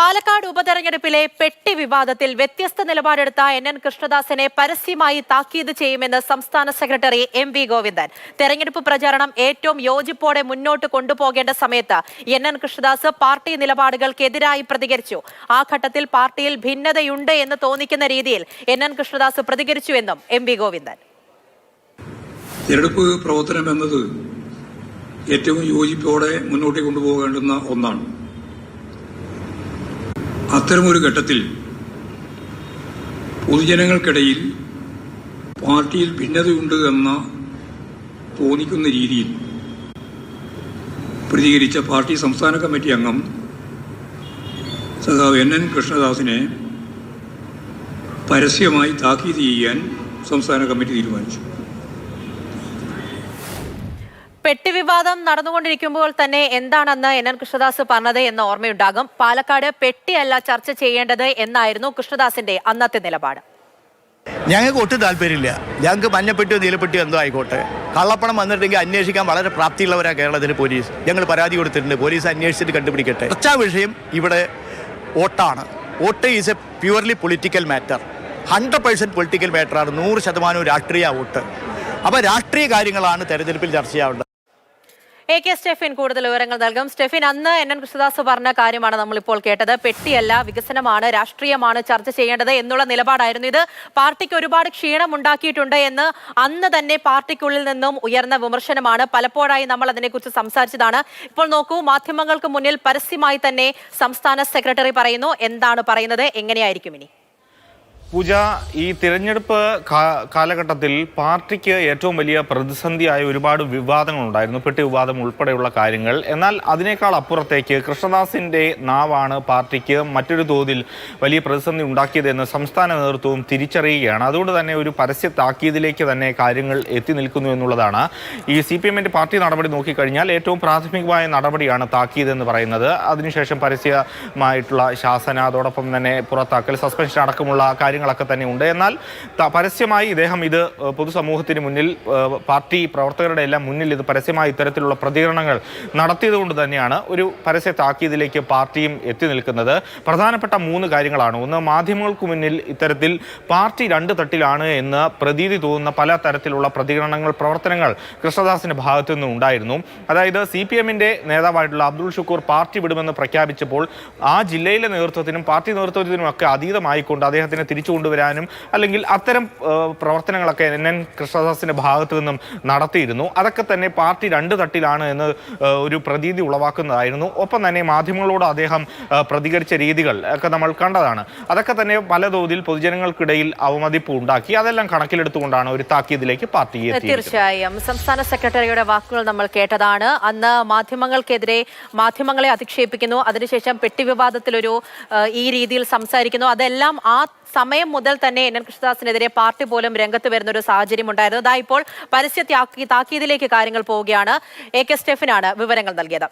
പാലക്കാട് ഉപതെരഞ്ഞെടുപ്പിലെ പെട്ടി വിവാദത്തിൽ വ്യത്യസ്ത നിലപാടെടുത്ത എൻ എൻ കൃഷ്ണദാസിനെ പരസ്യമായി താക്കീത് ചെയ്യുമെന്ന് സംസ്ഥാന സെക്രട്ടറി എം വി ഗോവിന്ദൻ. തെരഞ്ഞെടുപ്പ് പ്രചാരണം ഏറ്റവും യോജിപ്പോടെ മുന്നോട്ട് കൊണ്ടുപോകേണ്ട സമയത്ത് എൻ എൻ കൃഷ്ണദാസ് പാർട്ടി നിലപാടുകൾക്കെതിരായി പ്രതികരിച്ചു. ആ ഘട്ടത്തിൽ പാർട്ടിയിൽ ഭിന്നതയുണ്ട് എന്ന് തോന്നിക്കുന്ന രീതിയിൽ എൻ എൻ കൃഷ്ണദാസ് പ്രതികരിച്ചുവെന്നും എം വി ഗോവിന്ദൻ. തിരഞ്ഞെടുപ്പ് പ്രവർത്തനം എന്നത് ഏറ്റവും യോജിപ്പോടെ മുന്നോട്ട് കൊണ്ടുപോകേണ്ടുന്ന ഒന്നാണ്. അത്തരമൊരു ഘട്ടത്തിൽ പൊതുജനങ്ങൾക്കിടയിൽ പാർട്ടിയിൽ ഭിന്നതയുണ്ട് എന്ന തോന്നിക്കുന്ന രീതിയിൽ പ്രതികരിച്ച പാർട്ടി സംസ്ഥാന കമ്മിറ്റി അംഗം സഖാവ് എൻ എൻ കൃഷ്ണദാസിനെ പരസ്യമായി താക്കീത് ചെയ്യാൻ സംസ്ഥാന കമ്മിറ്റി തീരുമാനിച്ചു. പെട്ടി വിവാദം നടന്നുകൊണ്ടിരിക്കുമ്പോൾ തന്നെ എന്താണെന്ന് എൻ എൻ കൃഷ്ണദാസ് പറഞ്ഞത് എന്ന ഓർമ്മയുണ്ടാകും. പാലക്കാട് പെട്ടിയല്ല ചർച്ച ചെയ്യേണ്ടത് എന്നായിരുന്നു കൃഷ്ണദാസിന്റെ അന്നത്തെ നിലപാട്. ഞങ്ങൾക്ക് ഒട്ടും താല്പര്യമില്ല. ഞങ്ങൾക്ക് മഞ്ഞപ്പെട്ടിയോ നീലപ്പെട്ടിയോ എന്തോ ആയിക്കോട്ടെ. കള്ളപ്പണം വന്നിട്ടുണ്ടെങ്കിൽ അന്വേഷിക്കാൻ വളരെ പ്രാപ്തിയുള്ളവരാണ് കേരളത്തിന് പോലീസ്. ഞങ്ങൾ പരാതി കൊടുത്തിട്ടുണ്ട്. പോലീസ് അന്വേഷിച്ചിട്ട് കണ്ടുപിടിക്കട്ടെ. ചർച്ചാ വിഷയം ഇവിടെ വോട്ടാണ്. Vote is a purely political matter. Hundred percent political മാറ്ററാണ്. നൂറ് ശതമാനവും രാഷ്ട്രീയ വോട്ട്. അപ്പോൾ രാഷ്ട്രീയ കാര്യങ്ങളാണ് തെരഞ്ഞെടുപ്പിൽ ചർച്ചയാവേണ്ടത് എ കെ സ്റ്റെഫിൻ കൂടുതൽ വിവരങ്ങൾ നൽകും. സ്റ്റെഫിൻ അന്ന് എൻ എൻ കൃഷ്ണദാസ് പറഞ്ഞ കാര്യമാണ് നമ്മളിപ്പോൾ കേട്ടത്. പെട്ടിയല്ല വികസനമാണ് രാഷ്ട്രീയമാണ് ചർച്ച ചെയ്യേണ്ടത് എന്നുള്ള നിലപാടായിരുന്നു ഇത്. പാർട്ടിക്ക് ഒരുപാട് ക്ഷീണം ഉണ്ടാക്കിയിട്ടുണ്ട് എന്ന് അന്ന് തന്നെ പാർട്ടിക്കുള്ളിൽ നിന്നും ഉയർന്ന വിമർശനമാണ് പലപ്പോഴായി നമ്മൾ അതിനെക്കുറിച്ച് സംസാരിച്ചതാണ്. ഇപ്പോൾ നോക്കൂ മാധ്യമങ്ങൾക്ക് മുന്നിൽ പരസ്യമായി തന്നെ സംസ്ഥാന സെക്രട്ടറി പറയുന്നു. എന്താണ് പറയുന്നത്? എങ്ങനെയായിരിക്കും ഇനി? പൂജ ഈ തിരഞ്ഞെടുപ്പ് കാലഘട്ടത്തിൽ പാർട്ടിക്ക് ഏറ്റവും വലിയ പ്രതിസന്ധിയായ ഒരുപാട് വിവാദങ്ങളുണ്ടായിരുന്നു പെട്ടി വിവാദം ഉൾപ്പെടെയുള്ള കാര്യങ്ങൾ. എന്നാൽ അതിനേക്കാൾ അപ്പുറത്തേക്ക് കൃഷ്ണദാസിന്റെ നാവാണ് പാർട്ടിക്ക് മറ്റൊരു തോതിൽ വലിയ പ്രതിസന്ധി ഉണ്ടാക്കിയതെന്ന് സംസ്ഥാന നേതൃത്വവും തിരിച്ചറിയുകയാണ്. അതുകൊണ്ട് തന്നെ ഒരു പരസ്യ താക്കീതിലേക്ക് തന്നെ കാര്യങ്ങൾ എത്തി നിൽക്കുന്നു എന്നുള്ളതാണ്. ഈ സി പി എമ്മിന്റെ പാർട്ടി നടപടി നോക്കിക്കഴിഞ്ഞാൽ ഏറ്റവും പ്രാഥമികമായ നടപടിയാണ് താക്കീത് എന്ന് പറയുന്നത്. അതിനുശേഷം പരസ്യമായിട്ടുള്ള ശാസന അതോടൊപ്പം തന്നെ പുറത്താക്കൽ സസ്പെൻഷൻ അടക്കമുള്ള കാര്യങ്ങളൊക്കെ തന്നെ ഉണ്ട്. എന്നാൽ പരസ്യമായി ഇദ്ദേഹം ഇത് പൊതുസമൂഹത്തിന് മുന്നിൽ പാർട്ടി പ്രവർത്തകരുടെ എല്ലാം മുന്നിൽ ഇത് പരസ്യമായി ഇത്തരത്തിലുള്ള പ്രതികരണങ്ങൾ നടത്തിയതുകൊണ്ട് തന്നെയാണ് ഒരു പരസ്യ താക്കീതിലേക്ക് പാർട്ടിയും എത്തി നിൽക്കുന്നത്. പ്രധാനപ്പെട്ട മൂന്ന് കാര്യങ്ങളാണ്. ഒന്ന് മാധ്യമങ്ങൾക്ക് മുന്നിൽ ഇത്തരത്തിൽ പാർട്ടി രണ്ട് തട്ടിലാണ് എന്ന് പ്രതീതി തോന്നുന്ന പല തരത്തിലുള്ള പ്രതികരണങ്ങൾ പ്രവർത്തനങ്ങൾ കൃഷ്ണദാസിന്റെ ഭാഗത്തു നിന്നും ഉണ്ടായിരുന്നു. അതായത് സി പി എമ്മിന്റെ നേതാവായിട്ടുള്ള അബ്ദുൾ ഷുക്കൂർ പാർട്ടി വിടുമെന്ന് പ്രഖ്യാപിച്ചപ്പോൾ ആ ജില്ലയിലെ നേതൃത്വത്തിനും പാർട്ടി നേതൃത്വത്തിനും ഒക്കെ അതീതമായിക്കൊണ്ട് അദ്ദേഹത്തിന് തിരിച്ചു കൊണ്ടുവരാനും അല്ലെങ്കിൽ അത്തരം പ്രവർത്തനങ്ങളൊക്കെ എൻ എൻ കൃഷ്ണദാസിന്റെ ഭാഗത്തു നിന്നും നടത്തിയിരുന്നു. അതൊക്കെ തന്നെ പാർട്ടി രണ്ട് തട്ടിലാണ് എന്ന് ഒരു പ്രതീതി ഉളവാക്കുന്നതായിരുന്നു. ഒപ്പം തന്നെ മാധ്യമങ്ങളോട് അദ്ദേഹം പ്രതികരിച്ച രീതികൾ ഒക്കെ നമ്മൾ കണ്ടതാണ്. അതൊക്കെ തന്നെ പല തോതിൽ പൊതുജനങ്ങൾക്കിടയിൽ അവമതിപ്പ് ഉണ്ടാക്കി. അതെല്ലാം കണക്കിലെടുത്തുകൊണ്ടാണ് ഒരു താക്കീതിലേക്ക് പാർട്ടി തീർച്ചയായും. സംസ്ഥാന സെക്രട്ടറിയുടെ വാക്കുകൾ നമ്മൾ കേട്ടതാണ്. അന്ന് മാധ്യമങ്ങൾക്കെതിരെ മാധ്യമങ്ങളെ അധിക്ഷേപിക്കുന്നു. അതിനുശേഷം പെട്ടി വിവാദത്തിലൊരു ഈ രീതിയിൽ സംസാരിക്കുന്നു. അതെല്ലാം ആ സമയം മുതൽ തന്നെ എൻ എൻ കൃഷ്ണദാസിനെതിരെ പാർട്ടി പോലും രംഗത്ത് വരുന്ന ഒരു സാഹചര്യം ഉണ്ടായിരുന്നു അതാ ഇപ്പോൾ പരസ്യ താക്കീതിലേക്ക് കാര്യങ്ങൾ പോവുകയാണ്. എ കെ സ്റ്റെഫിനാണ് വിവരങ്ങൾ നൽകിയത്.